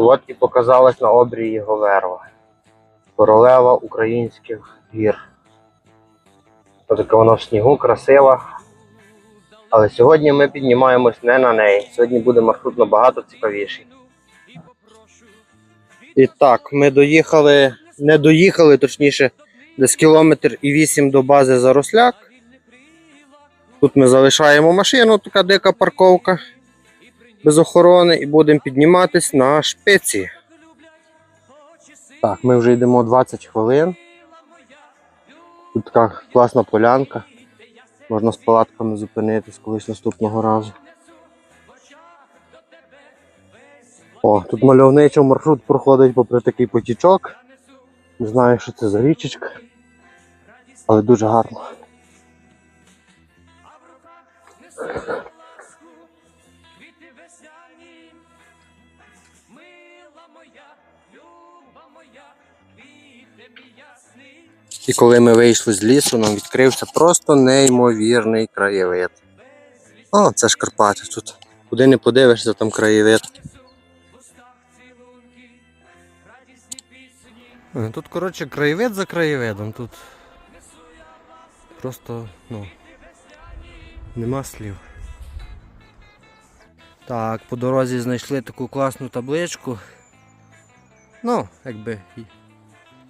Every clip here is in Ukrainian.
От і показалась на обрії Говерва. Королева українських гір. Отака вона в снігу, красива. Але сьогодні ми піднімаємось не на неї. Сьогодні буде маршрут набагато цікавіший. І так, ми доїхали, не доїхали, точніше, десь кілометр і вісім до бази Заросляк. Тут ми залишаємо машину, така дика парковка без охорони, і будемо підніматись на шпиці. Так, ми вже йдемо 20 хвилин. Тут така класна полянка. Можна з палатками зупинитись колись наступного разу. О, тут мальовничий маршрут проходить попри такий потічок. Не знаю, що це за річечка, але дуже гарно. І коли ми вийшли з лісу, нам відкрився просто неймовірний краєвид. О, це ж Карпати тут. Куди не подивишся, там краєвид. Е, Тут, коротше, краєвид за краєвидом. Тут просто, ну, нема слів. Так, по дорозі знайшли таку класну табличку. Ну, якби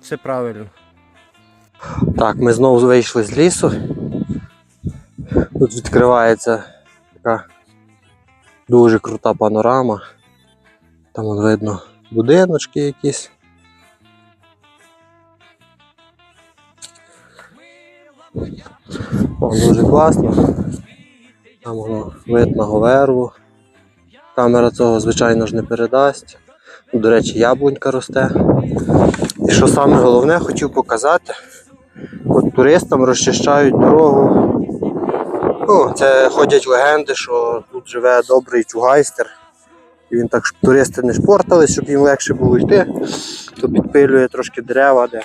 все правильно. Так, ми знову вийшли з лісу. Тут відкривається така дуже крута панорама. Там вон видно будиночки якісь. О, дуже класно. Там воно видно говерлу. Камера цього, звичайно ж, не передасть. До речі, яблунька росте. І що саме головне, хотів показати. От туристам розчищають дорогу. Ну, це ходять легенди, що тут живе добрий чугайстер. І він так, щоб туристи не шпортались, щоб їм легше було йти, то підпилює трошки дерева, де,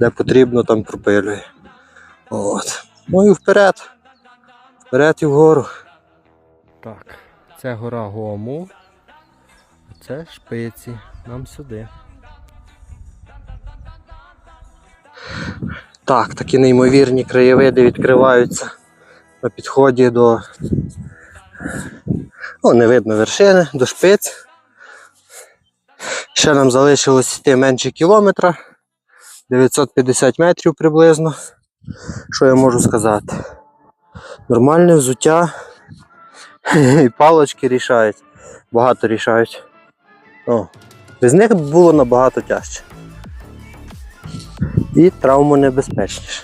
де потрібно, там пропилює. От. Ну і вперед. Вперед і вгору. Так, це гора Гому. А це шпиці. Нам сюди. Так, такі неймовірні краєвиди відкриваються на підході до. О, не видно вершини, до шпиць. Ще нам залишилось йти менше кілометра. 950 метрів приблизно. Що я можу сказати? Нормальне взуття і палочки рішають. Багато рішають. О, без них було набагато тяжче і травмонебезпечніше.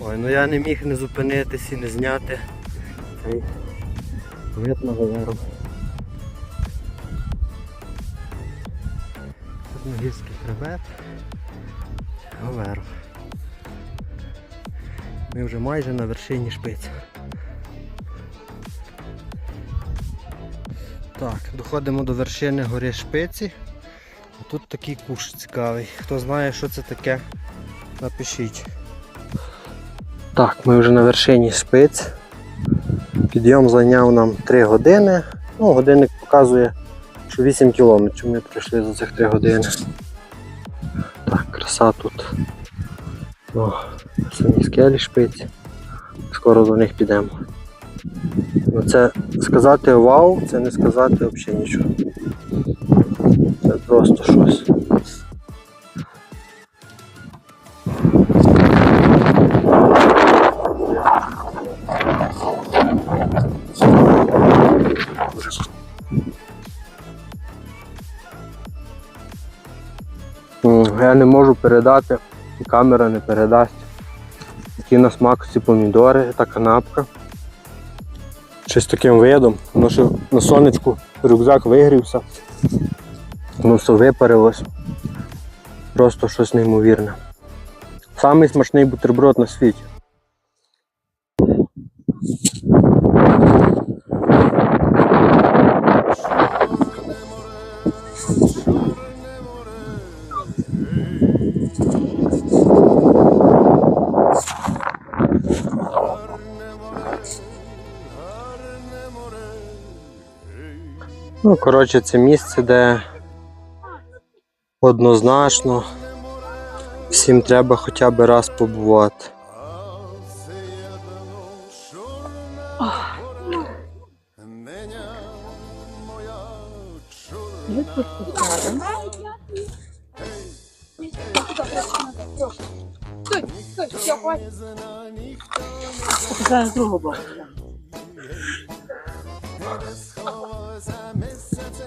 Ой, ну я не міг не зупинитись і не зняти цей вид на галеру. Чорногірський хребет. Галеру. Ми вже майже на вершині шпиць. Так, доходимо до вершини гори шпиці. Тут такий куш цікавий. Хто знає, що це таке, напишіть. Так, ми вже на вершині шпиць. Підйом зайняв нам 3 години. Ну, годинник показує, що 8 кілометрів ми пройшли за цих 3 години. Так, краса тут. О, самі скелі шпиці. Скоро до них підемо. Ну, це сказати вау, це не сказати взагалі нічого. Це просто щось. Я не можу передати, і камера не передасть. Які на смак ці помідори та канапка. Щось таким видом. Воно ще на сонечку рюкзак вигрівся. Мусо випарилось. Просто щось неймовірне. Самий смачний бутерброд на світі. Ну, коротше, це місце, де однозначно всім треба хоча б раз побувати.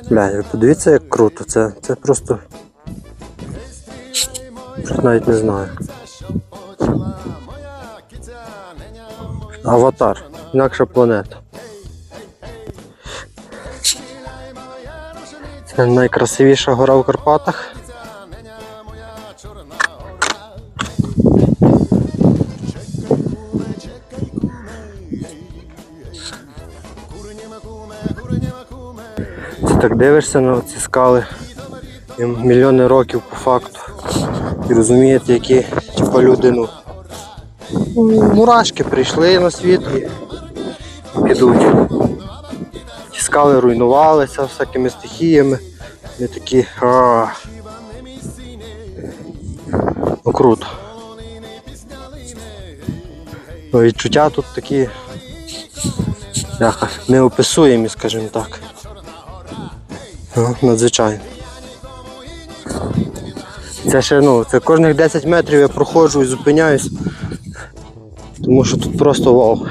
Бля, подивіться, як круто. Це, це просто. Навіть не знаю. Аватар. Інакша планета. Найкрасивіша гора в Карпатах. Ти так дивишся на ці скали мільйони років по факту. І розумієте, які типу, люди, ну, мурашки прийшли на світ і підуть. Ті скали руйнувалися всякими стихіями. Вони такі. А, ну круто. Ну, відчуття тут такі. Неописуємі, скажімо так. Ну, надзвичайно. Це ще ну, це кожних 10 метрів я проходжу і зупиняюсь. Тому що тут просто вау.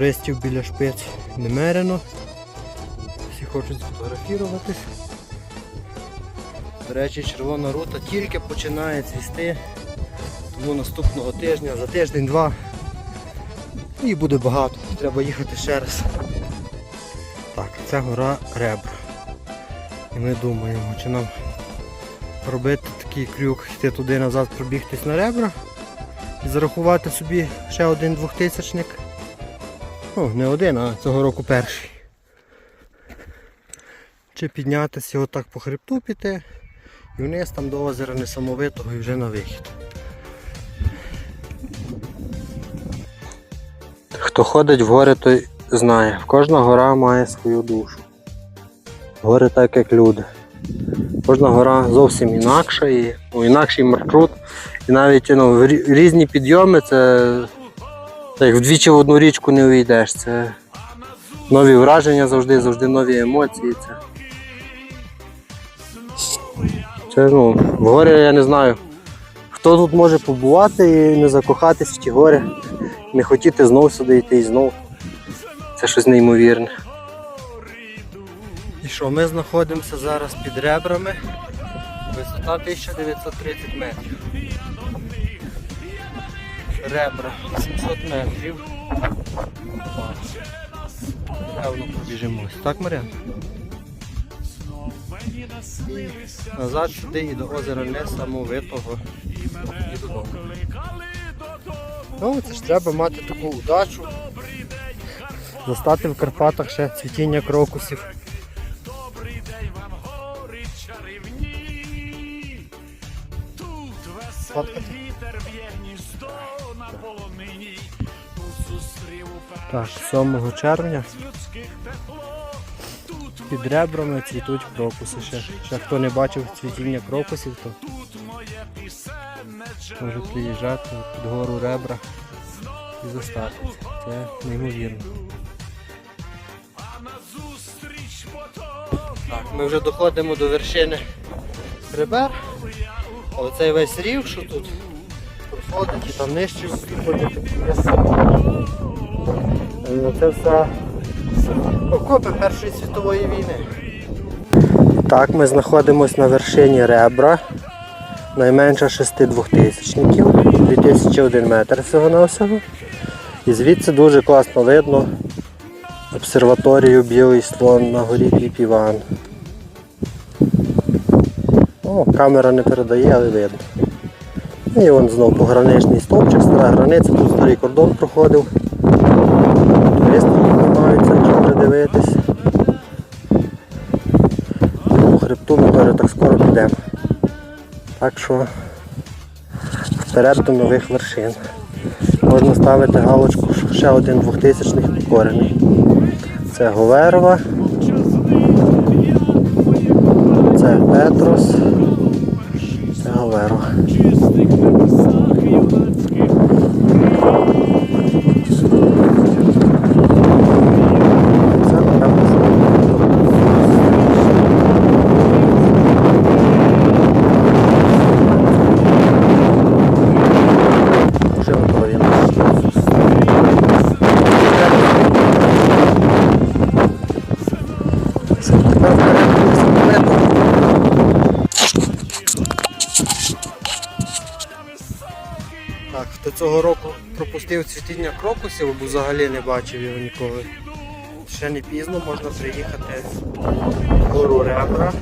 Туристів біля шпиць немерено. Всі хочуть сфотографіруватись. До речі, червона рута тільки починає цвісти. Тому наступного тижня, за тиждень-два її буде багато. Треба їхати ще раз. Так, це гора Ребра. І ми думаємо, чи нам робити такий крюк, йти туди назад, пробігтись на ребра і зарахувати собі ще один двохтисячник. Ну, не один, а цього року перший. Чи піднятися отак по хребту піти і вниз там до озера несамовитого і вже на вихід. Хто ходить в гори, той знає, кожна гора має свою душу. Гори так як люди. Кожна гора зовсім інакша і ну, інакший маршрут. І навіть ну, різні підйоми це так, вдвічі в одну річку не увійдеш. Це нові враження завжди, завжди нові емоції. Це, це ну, в горі я не знаю. Хто тут може побувати і не закохатись в ті гори, не хотіти знов сюди йти і знов. Це щось неймовірне. І що, ми знаходимося зараз під ребрами. Висота 1930 метрів. Ребра 700 метрів. Певно пробіжимось. Так, Мар'ян? Назад сюди і до озера несамовитого. І додому. Ну, це ж треба мати таку удачу. Застати в Карпатах ще цвітіння крокусів. Фоткати? Так, 7 червня під ребрами цвітуть крокуси. Ще, ще хто не бачив цвітіння крокусів, то може приїжджати під гору ребра і застатися. Це неймовірно. Так, ми вже доходимо до вершини Ребер. Але цей весь рів, що тут проходить і там нижче проходить. Е, Це все окопи Першої світової війни. Так, ми знаходимося на вершині ребра. Найменша 6 двохтисячників, 2001 метр всього на всього. І звідси дуже класно видно обсерваторію Білий слон на горі Кліп Іван. О, камера не передає, але видно. І вон знову пограничний стовпчик, стара границя, тут старий кордон проходив. Туристи намагаються чим придивитись. По хребту ми теж так скоро підемо. Так що вперед до нових вершин. Можна ставити галочку, ще один 2000-х покорений. Це Говерова. Це Петрос. Це Говерова. Цього року пропустив цвітіння крокусів або взагалі не бачив його ніколи. Ще не пізно можна приїхати в гору ребра.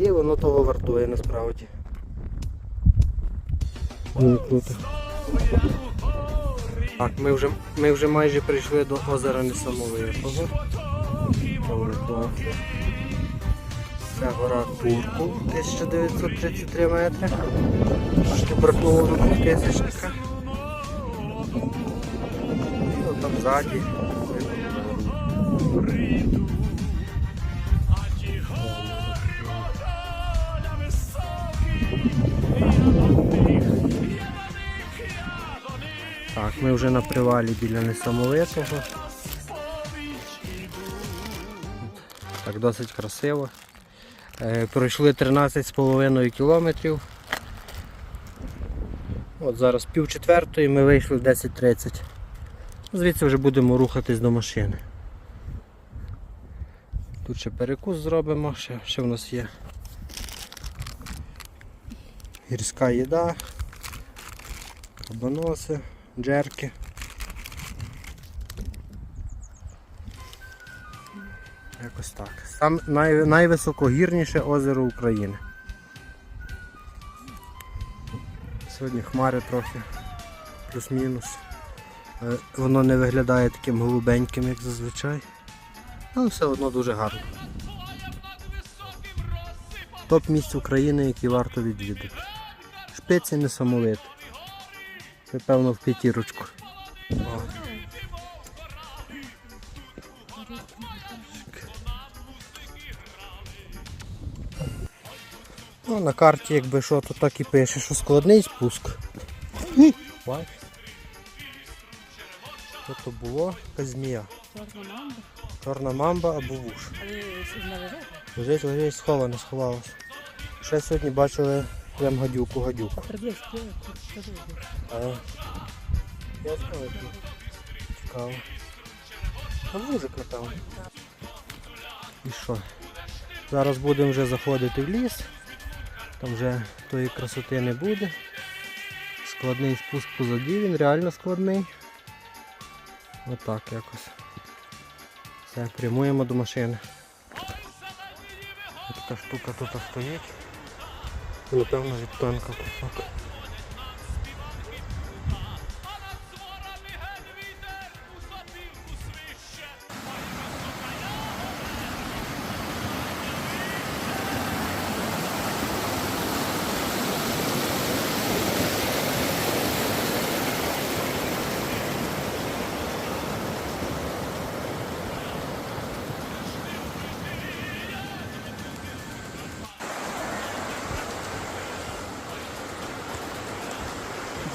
І воно того вартує насправді. Ну, круто. Так, ми вже, ми вже майже прийшли до озера Несамовитого. Це гора Турку, 1933 метри. Трошки бракнуло до двохтисячника. І от там ззаді. Так, ми вже на привалі біля несамовитого. Так, досить красиво. Е, пройшли 13,5 кілометрів. От зараз пів четвертої ми вийшли в 10.30. Звідси вже будемо рухатись до машини. Тут ще перекус зробимо, ще, ще в нас є гірська їда, кабаноси, джерки. Якось так. Сам най, найвисокогірніше озеро України. Сьогодні хмари трохи, плюс-мінус. Е, Воно не виглядає таким голубеньким, як зазвичай. Але все одно дуже гарно. Топ місць України, які варто відвідати. Шпиці несамовит. Це певно в п'ятірочку. Ну, на карті, якби що, то так і пише, що складний спуск. Бач. Що то було? Якась змія. Чорна мамба або вуш. Лежить, лежить, схована, сховалась. Ще сьогодні бачили прям гадюку, гадюку. А, я знаю, цікаво. А вужик, напевно. І що? Зараз будемо вже заходити в ліс. Там вже тої красоти не буде. Складний спуск позаді, він реально складний. Отак якось. Все, прямуємо до машини. Ось Така штука тут стоїть. Напевно від тонка кусок.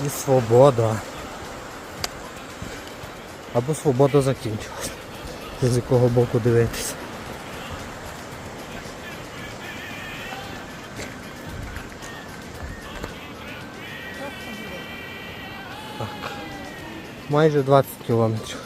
І свобода. Або свобода закінчилась. З якого боку дивитися. Так. Майже 20 кілометрів.